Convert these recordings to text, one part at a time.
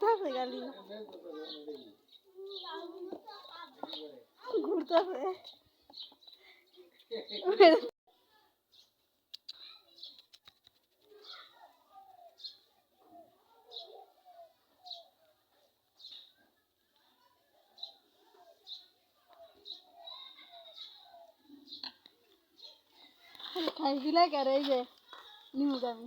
ঘুরতেছে গালি। ঘুরতেছে খাই দিলে কেন এই যে নিউজ আমি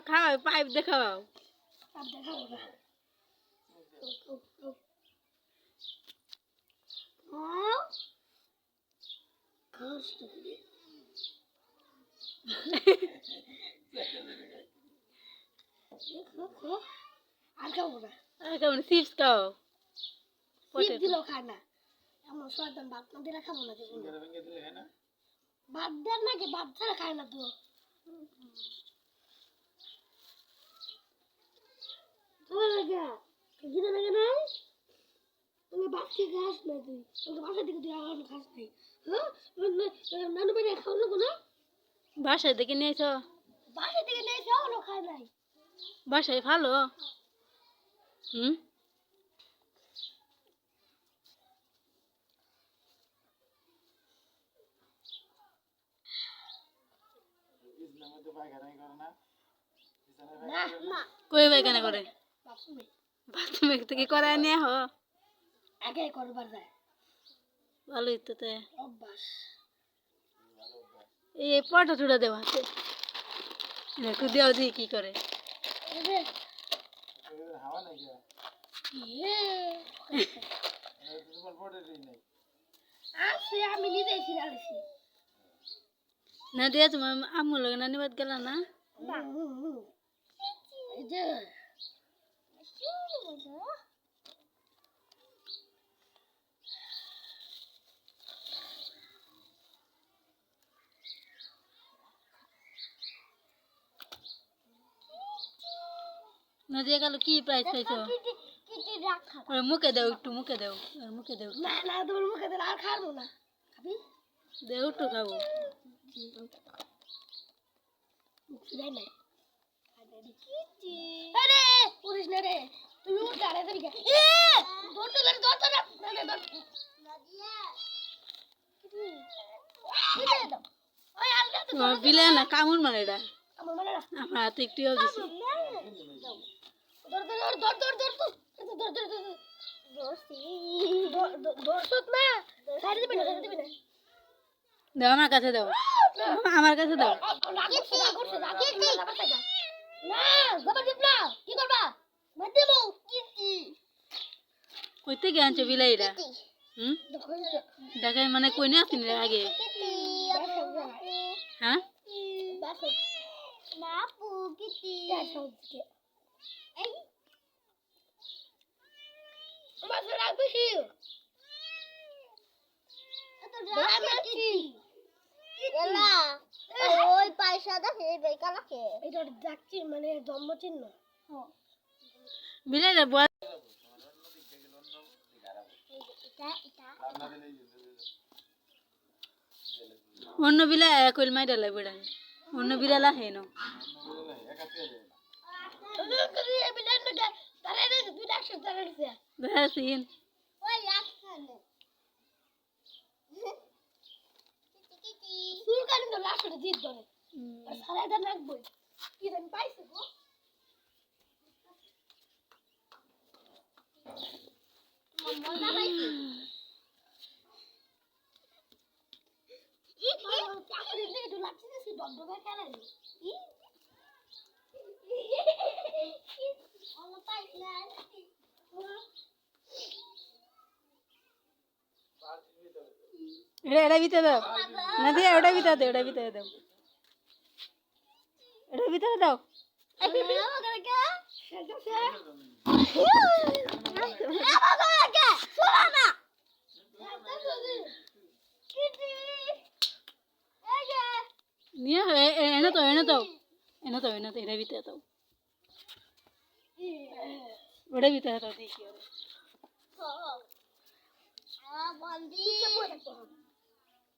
খাওয়াই পাইপ দেখাও। আর খাব না। চিপস খাও। শীত দিলেও খায় না। এমন শয়তান ভাত না দিলে খাব না? ভাত দেন নাকি? ভাত ছাড়া খায় না তো। খাবার লাগে খিদে লাগে না তোকে বাসকে খাস না তুই। তোকে বাসার থেকে তুই এখন খাস নাই। হ্যাঁ? নানু বাড়ি খাও না? কোনো বাসায় থেকে নিয়েছ? বাসা থেকে নিয়েছ এখনও খাই নাই। বাসায় ভালো? হুম? কই পায়খানা করে? প্রাথমিক থেকে করায় নিয়ে হ আগে করবার যায়। ভালোই তো তাই। অভ্যাস। এই পটা চুড়া দেওয়া হাতে। একটু দেওয়া দিয়ে কি করে। না দিয়া তোমার আমু লগে না নিবাদ গেলা না? নদিয়া গেল কি প্রাইস পাইছো ওর মুখে দেও একটু মুখে দেও ওর মুখে দেও না না তোমার মুখে দিলে আর খাব না খাবি দেও একটু খাব নাই আরে পুলিশ না রে তুমি উঠ দাঁড়ায় দাঁড়িয়ে এ দৌড় তো লাগে দৌড় তো না না না তোমার বিলে না কামুর মানে এটা আমার মানে না হাতে একটু ইয়ে দিছি দৌড়ছি দৌড়ছত না সাইড দিবি না সাইড দিবি না দাও আমার কাছে দাও আমার কাছে দাও কইতে গিয়ে আনছো বিলাইরা? হুম? দেখাই মানে কই না আসিনি আগে। হ্যাঁ? না পু কিতি এই। আমার রাখবে শিও এত ওই পয়সাটা সেই বেকালাকে এটা ডাকছি মানে জন্মচিহ্ন বিলে যাব অন্য বিলা কইল মাই ডালে বেড়া অন্য বিড়ালা হেন ধরে ধরে তো লাস্টে জিত ধরে সারা এটা রাখবই কি জানি পাইছে গো খেলা এটা এটা ভিতরে দাও না দিয়ে ওটা ভিতরে দাও ওটা ভিতরে দাও এটা ভিতরে দাও নিয়ে এ- এ- এনে তো এনে তো এনে তো এনে তো এটা ভিতরে দাও ওটা ভিতরে দাও দেখি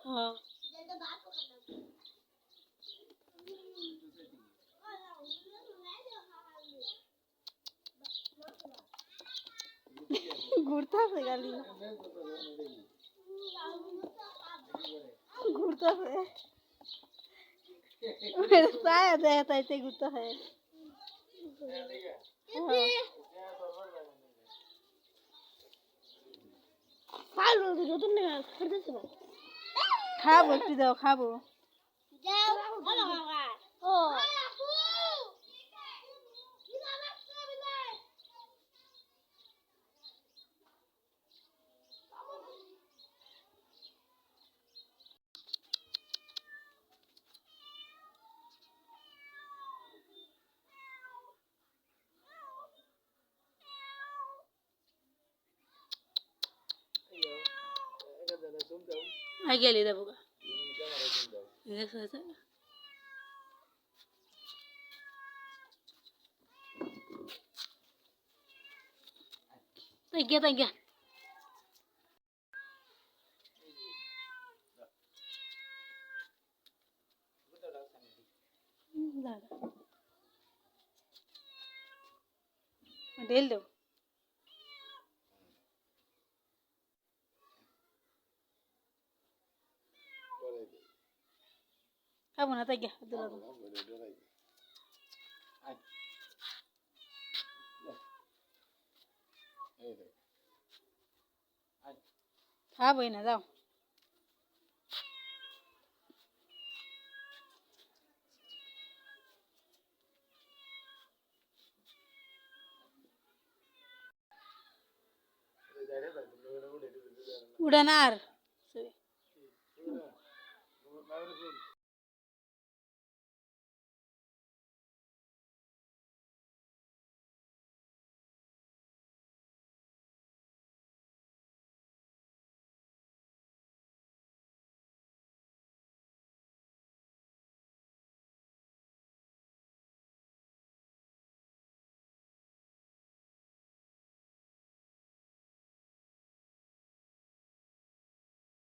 একটা সমস্যা নাই আমার ভিডিও একটা সমস্যা আর কি ছায়া ফেলে না মান্ডা হ্যাঁ ঘুরতেছে গালি ঘুরতেছে ছায়া দেয় তাইতে খাব একটু দাও খাব। আই গেলি দেবো গা তাই গিয়া তাই গিয়া ঢেল দেও খাব না তাই গিয়া দুলা দাও খাবোই না যাও উড়ান আর